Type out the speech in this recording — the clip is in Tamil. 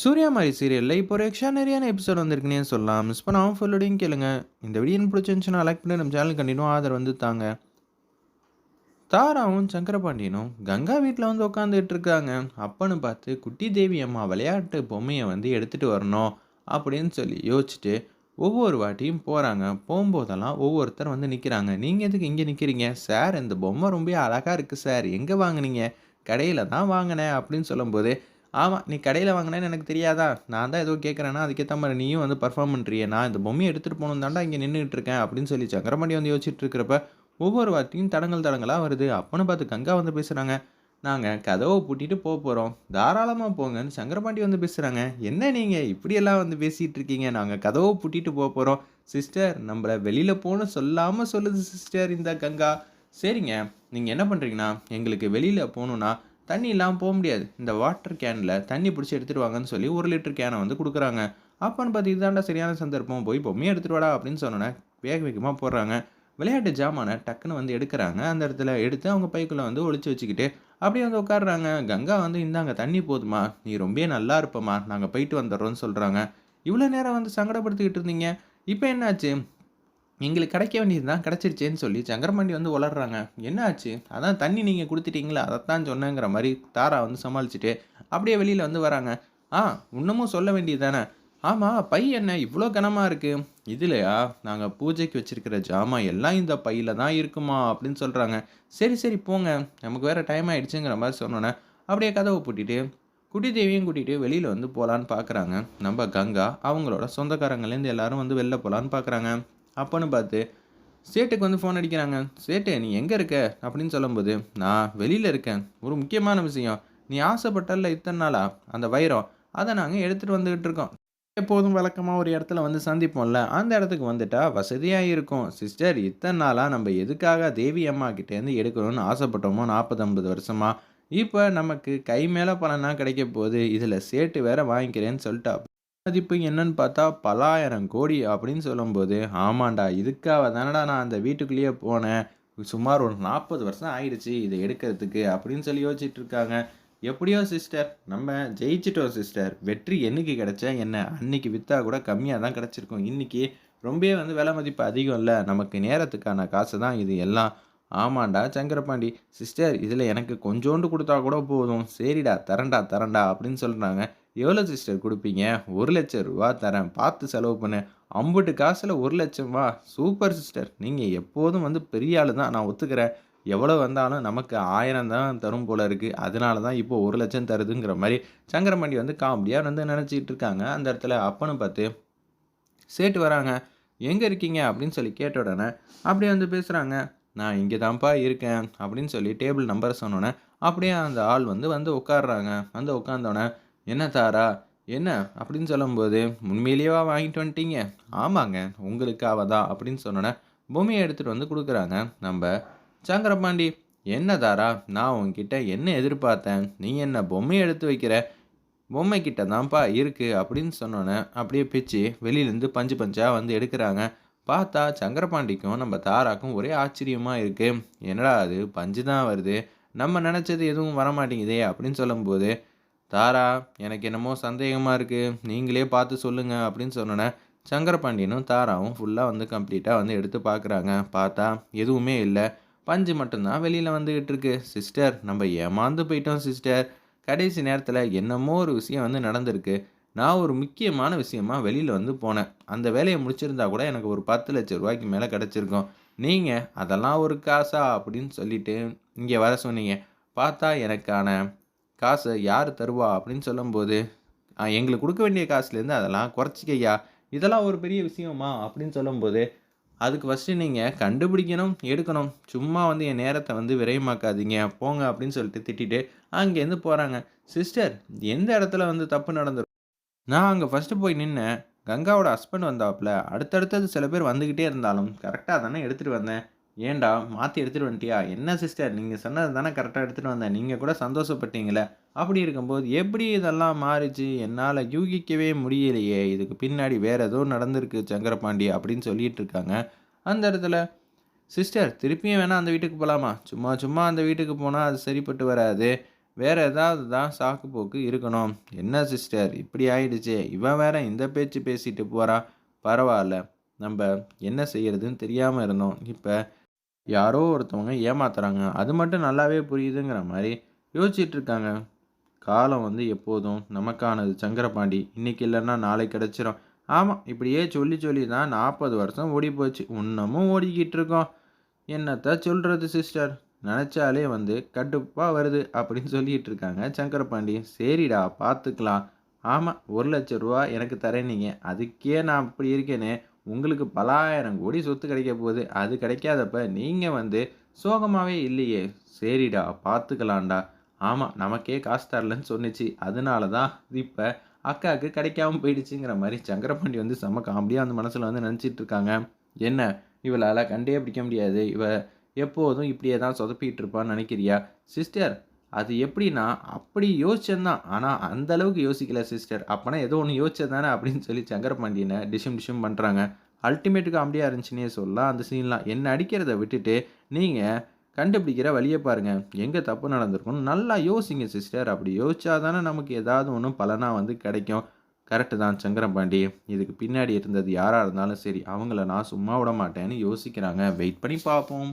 சூர்யா மாதிரி சீரியலில் இப்போ ஒரு எக்ஸ்ட்ரானரியான எபிசோட் வந்திருக்குன்னே சொல்லலாம். மிஸ் பண்ணாமல் ஃபுல்லோடையும் கேளுங்க. இந்த வீடியோ பிடிச்சிருந்துச்சுன்னா லைக் பண்ணி நம்ம சேனல் கண்டினியூ ஆதரவு வந்து தாங்க. தாராவும் சங்கரபாண்டியனும் கங்கா வீட்டில் வந்து உட்காந்துட்டு இருக்காங்க. அப்பன்னு பார்த்து குட்டி தேவி அம்மா விளையாட்டு பொம்மையை வந்து எடுத்துகிட்டு வரணும் அப்படின்னு சொல்லி யோசிச்சுட்டு ஒவ்வொரு வாட்டியும் போகிறாங்க போகும்போதெல்லாம் ஒவ்வொருத்தர் வந்து நிற்கிறாங்க நீங்கள் எதுக்கு இங்கே நிற்கிறீங்க சார் இந்த பொம்மை ரொம்ப அழகாக இருக்குது சார். எங்கே வாங்குனீங்க? கடையில் தான் வாங்கினேன் அப்படின்னு சொல்லும்போது ஆமாம் நீ கடையில் வாங்கினேன்னு எனக்கு தெரியாதா? நான் தான் ஏதோ கேட்குறேன்னா அதுக்கேற்ற மாதிரி நீயும் வந்து பர்ஃபார்ம் பண்ணுறியே நான் இந்த பொம்மையை எடுத்துகிட்டு போகணும் தாண்டா இங்கே நின்றுட்டு இருக்கேன் அப்படின்னு சொல்லி சங்கரபாண்டி வந்து யோசிச்சுட்டு இருக்கிறப்ப ஒவ்வொரு வார்த்தையும் தடங்கள் தடங்களாக வருது. அப்போன்னு பார்த்து கங்கா வந்து பேசுகிறாங்க நாங்கள் கதவை பூட்டிட்டு போக போகிறோம் தாராளமாக போங்கன்னு சங்கரபாண்டி வந்து பேசுகிறாங்க என்ன நீங்கள் இப்படியெல்லாம் வந்து பேசிகிட்டு இருக்கீங்க? நாங்கள் கதவை பூட்டிட்டு போக போகிறோம் சிஸ்டர் நம்மளை வெளியில் போகணும் சொல்லாமல் சொல்லுது சிஸ்டர் இந்த கங்கா. சரிங்க நீங்கள் என்ன பண்ணுறீங்கன்னா எங்களுக்கு வெளியில் போகணுன்னா தண்ணி இல்லாமல் போக முடியாது. இந்த வாட்டர் கேனில் தண்ணி பிடிச்சி எடுத்துகிட்டு வாங்கன்னு சொல்லி ஒரு லிட்டர் கேனை வந்து கொடுக்குறாங்க. அப்போன்னு பார்த்து இதாண்டா சரியான சந்தர்ப்பம் போய் பொம்மையை எடுத்துகிட்டு வாடா அப்படின்னு சொன்னோன்னே வேக வேகமாக போடுறாங்க. விளையாட்டு ஜாமானை டக்குன்னு வந்து எடுக்கிறாங்க. அந்த இடத்துல எடுத்து அவங்க பைக்குள்ளே வந்து ஒழிச்சு வச்சுக்கிட்டு அப்படியே வந்து உட்காடுறாங்க கங்கா வந்து இந்தாங்க தண்ணி போதுமா? நீ ரொம்ப நல்லா இருப்பமா நாங்கள் போயிட்டு வந்துடுறோம்னு சொல்கிறாங்க இவ்வளோ நேரம் வந்து சங்கடப்படுத்திக்கிட்டு இருந்தீங்க. இப்போ என்னாச்சு? எங்களுக்கு கிடைக்க வேண்டியது தான் கிடச்சிருச்சேன்னு சொல்லி சங்கரமண்டி வந்து வளர்றாங்க என்ன ஆச்சு அதான் தண்ணி நீங்கள் கொடுத்துட்டீங்களா? அதைத்தான் சொன்னேங்கிற மாதிரி தாரா வந்து சமாளிச்சுட்டு அப்படியே வெளியில் வந்து வராங்க. ஆ இன்னமும் சொல்ல வேண்டியது தானே ஆமாம் பை என்ன? இவ்வளோ கனமாக இருக்குது இதுலையா? நாங்கள் பூஜைக்கு வச்சுருக்கிற ஜாமான் எல்லாம் இந்த பையில் தான் இருக்குமா? அப்படின்னு சொல்கிறாங்க சரி சரி போங்க. நமக்கு வேறு டைம் ஆகிடுச்சுங்கிற மாதிரி சொன்னோன்னே அப்படியே கதவை பூட்டிட்டு குட்டிதேவியும் கூட்டிகிட்டு வெளியில் வந்து போகலான்னு பார்க்குறாங்க நம்ம கங்கா அவங்களோட சொந்தக்காரங்கலேருந்து எல்லாரும் வந்து வெளில போகலான்னு பார்க்குறாங்க அப்போன்னு பார்த்து சேட்டுக்கு வந்து ஃபோன் அடிக்கிறாங்க. சேட்டு நீ எங்கே இருக்க? அப்படின்னு சொல்லும்போது நான் வெளியில் இருக்கேன். ஒரு முக்கியமான விஷயம். நீ ஆசைப்பட்டல இத்தனை நாளா? அந்த வைரம் அதை நாங்கள் எடுத்துகிட்டு வந்துக்கிட்டு இருக்கோம். எப்போதும் வழக்கமாக ஒரு இடத்துல வந்து சந்திப்போம்ல. அந்த இடத்துக்கு வந்துட்டா வசதியாக இருக்கும். சிஸ்டர் இத்தனை நாளாக நம்ம எதுக்காக தேவி அம்மா கிட்டேருந்து எடுக்கணும்னு ஆசைப்பட்டோமோ நாற்பது வருஷமாக இப்போ நமக்கு கை மேலே பலனாக கிடைக்க போகுது. இதில் சேட்டு வேற வாங்கிக்கிறேன்னு சொல்லிட்டா. மதிப்பு என்னன்னு பார்த்தா பலாயிரம் கோடி அப்படின்னு சொல்லும்போது ஆமாண்டா இதுக்காக தானடா நான் அந்த வீட்டுக்குள்ளேயே போனேன். சுமார் ஒரு நாற்பது வருஷம் ஆயிடுச்சு இதை எடுக்கிறதுக்கு அப்படின்னு சொல்லி யோசிச்சுட்டு இருக்காங்க. எப்படியோ சிஸ்டர் நம்ம ஜெயிச்சிட்டோம் சிஸ்டர். வெற்றி என்னைக்கு கிடைச்சா என்ன? அன்னைக்கு விற்றா கூட கம்மியாக தான் கிடச்சிருக்கும். இன்றைக்கி ரொம்பவே வந்து விலை மதிப்பு அதிகம் இல்லை. நமக்கு நேரத்துக்கான காசு தான் இது எல்லாம். ஆமாண்டா சங்கரபாண்டி. சிஸ்டர் இதில் எனக்கு கொஞ்சோண்டு கொடுத்தா கூட போதும். சரிடா தரண்டா தரண்டா அப்படின்னு சொல்கிறாங்க எவ்வளோ சிஸ்டர் கொடுப்பீங்க? ஒரு லட்சம் ரூபா தரேன். பார்த்து செலவு பண்ணு. ஐம்பட்டு காசில் ஒரு லட்சமா சூப்பர் சிஸ்டர். நீங்கள் எப்போதும் வந்து பெரிய ஆள் தான். நான் ஒத்துக்கிறேன். எவ்வளோ வந்தாலும் நமக்கு ஆயிரம் தான் தரும் போல இருக்குது அதனால தான் இப்போ ஒரு லட்சம் தருதுங்கிற மாதிரி சங்கரமண்டி வந்து காமெடியாக வந்து நினச்சிக்கிட்டு இருக்காங்க. அந்த இடத்துல அப்பன்னு பார்த்து சேட்டு வராங்க. எங்கே இருக்கீங்க? அப்படின்னு சொல்லி கேட்ட உடனே அப்படியே வந்து பேசுகிறாங்க நான் இங்கே தான்ப்பா இருக்கேன் அப்படின்னு சொல்லி டேபிள் நம்பர் சொன்னோன்னே அப்படியே அந்த ஆள் வந்து வந்து உட்காடுறாங்க வந்து உட்காந்தோடனே என்ன தாரா என்ன? அப்படின்னு சொல்லும்போது உண்மையிலேயேவா வாங்கிட்டு வந்துட்டீங்க. ஆமாங்க உங்களுக்காக தான் அப்படின்னு சொன்னோன்னே பொம்மையை எடுத்துகிட்டு வந்து கொடுக்குறாங்க. நம்ம சங்கரபாண்டி என்ன தாரா நான் உங்ககிட்ட என்ன எதிர்பார்த்தேன்? நீ என்ன பொம்மையை எடுத்து வைக்கிற? பொம்மை கிட்ட தான்ப்பா இருக்குது அப்படின்னு சொன்னோன்னே அப்படியே பிச்சு வெளியிலேருந்து பஞ்சு பஞ்சாக வந்து எடுக்கிறாங்க. பார்த்தா சங்கரபாண்டிக்கும் நம்ம தாராக்கும் ஒரே ஆச்சரியமாக இருக்குது என்னடா அது? பஞ்சு தான் வருது. நம்ம நினச்சது எதுவும் வரமாட்டேங்குதே அப்படின்னு சொல்லும்போது தாரா எனக்கு என்னமோ சந்தேகமாக இருக்குது நீங்களே பார்த்து சொல்லுங்கள் அப்படின்னு சொன்னோன்னே சங்கரபாண்டியனும் தாராவும் ஃபுல்லாக வந்து கம்ப்ளீட்டாக வந்து எடுத்து பார்க்குறாங்க. பார்த்தா எதுவுமே இல்லை. பஞ்சு மட்டும்தான் வெளியில் வந்துக்கிட்டு இருக்கு. சிஸ்டர் நம்ம ஏமாந்து போயிட்டோம் சிஸ்டர் கடைசி நேரத்தில் என்னமோ ஒரு விஷயம் வந்து நடந்திருக்கு. நான் ஒரு முக்கியமான விஷயமா வெளியில் வந்து போனேன். அந்த வேலையை முடிச்சிருந்தா கூட எனக்கு ஒரு பத்து லட்ச ரூபாய்க்கு மேலே கிடச்சிருக்கும். நீங்கள் அதெல்லாம் ஒரு காசா? அப்படின்னு சொல்லிட்டு இங்கே வர சொன்னீங்க. பார்த்தா எனக்கான காசை யார் தருவா அப்படின்னு சொல்லும்போது எங்களுக்கு கொடுக்க வேண்டிய காசுலேருந்து அதெல்லாம் குறைச்சிக்கையா? இதெல்லாம் ஒரு பெரிய விஷயமா? அப்படின்னு சொல்லும்போது அதுக்கு ஃபஸ்ட்டு நீங்கள் கண்டுபிடிக்கணும் எடுக்கணும். சும்மா வந்து என் நேரத்தை வந்து விரயமாக்காதீங்க. போங்க அப்படின்னு சொல்லிட்டு திட்டிட்டு அங்கேருந்து போகிறாங்க சிஸ்டர் எந்த இடத்துல வந்து தப்பு நடந்துரும் நான் அங்கே ஃபஸ்ட்டு போய் நின்னேன். கங்காவோட ஹஸ்பண்ட் வந்தாப்புல. அடுத்தடுத்தது சில பேர் வந்துக்கிட்டே இருந்தாலும் கரெக்டாக தானே எடுத்துகிட்டு வந்தேன். ஏன்டா மாற்றி எடுத்துகிட்டு வந்துட்டியா? என்ன சிஸ்டர் நீங்கள் சொன்னது தானே கரெக்டாக எடுத்துகிட்டு வந்தேன். நீங்கள் கூட சந்தோஷப்பட்டீங்களே. அப்படி இருக்கும்போது எப்படி இதெல்லாம் மாறிச்சு? என்னால் யூகிக்கவே முடியலையே. இதுக்கு பின்னாடி வேறு ஏதோ நடந்திருக்கு சங்கரபாண்டி அப்படின்னு சொல்லிட்டு இருக்காங்க. அந்த இடத்துல சிஸ்டர் திருப்பியும் வேணால் அந்த வீட்டுக்கு போகலாமா சும்மா சும்மா அந்த வீட்டுக்கு போனால் அது சரிப்பட்டு வராது. வேறு ஏதாவது தான் சாக்கு போக்கு இருக்கணும். என்ன சிஸ்டர் இப்படி ஆயிடுச்சே. இவன் வேற இந்த பேச்சு பேசிட்டு போகிறா பரவாயில்ல. நம்ம என்ன செய்யறதுன்னு தெரியாமல் இருந்தோம். இப்போ யாரோ ஒருத்தவங்க ஏமாத்துறாங்க. அது மட்டும் நல்லாவே புரியுதுங்கிற மாதிரி யோசிச்சுட்டு இருக்காங்க. காலம் வந்து எப்போதும் நமக்கானது சங்கரபாண்டி. இன்னைக்கு இல்லைன்னா நாளை கிடச்சிரும். ஆமாம் இப்படியே சொல்லி சொல்லி தான் நாற்பது வருஷம் ஓடி போச்சு இன்னமும் ஓடிக்கிட்டு இருக்கோம். என்னத்த சொல்கிறது சிஸ்டர் நினச்சாலே வந்து கட்டுப்பாக வருது அப்படின்னு சொல்லிட்டு இருக்காங்க. சங்கரபாண்டி சரிடா பார்த்துக்கலாம் ஆமாம் ஒரு லட்ச ரூபா எனக்கு தரேனீங்க அதுக்கே நான் அப்படி இருக்கேனே. உங்களுக்கு பலாயிரம் கோடி சொத்து கிடைக்க போகுது. அது கிடைக்காதப்ப நீங்கள் வந்து சோகமாகவே இல்லையே. சரிடா பார்த்துக்கலாம்டா ஆமாம் நமக்கே காசு தரலன்னு சொன்னிச்சு. அதனால தான் இப்போ அக்காவுக்கு கிடைக்காம போயிடுச்சுங்கிற மாதிரி சங்கரபாண்டி வந்து செம்ம காமெடியாக அந்த மனசில் வந்து நினச்சிட்டு இருக்காங்க. என்ன? இவளால் கண்டே பிடிக்க முடியாது. இவ எப்போதும் இப்படியே தான் சொதப்பிட்டு இருப்பான்னு நினைக்கிறியா? சிஸ்டர் அது எப்படின்னா அப்படி யோசிச்சேன் ஆனால் அந்த அளவுக்கு யோசிக்கல சிஸ்டர். அப்போனா ஏதோ ஒன்று யோசிச்சேன் தானே அப்படின்னு சொல்லி சங்கரபாண்டியனை டிஷம் டிஷம் பண்ணுறாங்க அல்டிமேட்டுக்கு காமெடியாக இருந்துச்சுன்னே சொல்லலாம். அந்த சீன்லாம் என்ன அடிக்கிறத விட்டுட்டு நீங்கள் கண்டுபிடிக்கிற வழியை பாருங்கள் எங்கே தப்பு நடந்திருக்கும்னு நல்லா யோசிங்க சிஸ்டர். அப்படி யோசிச்சா தானே நமக்கு ஏதாவது ஒன்று பலனாக வந்து கிடைக்கும். கரெக்டு தான் சங்கரபாண்டி இதுக்கு பின்னாடி இருந்தது யாராக இருந்தாலும் சரி அவங்கள நான் சும்மா விட மாட்டேன்னு யோசிக்கிறாங்க. வெயிட் பண்ணி பார்ப்போம்.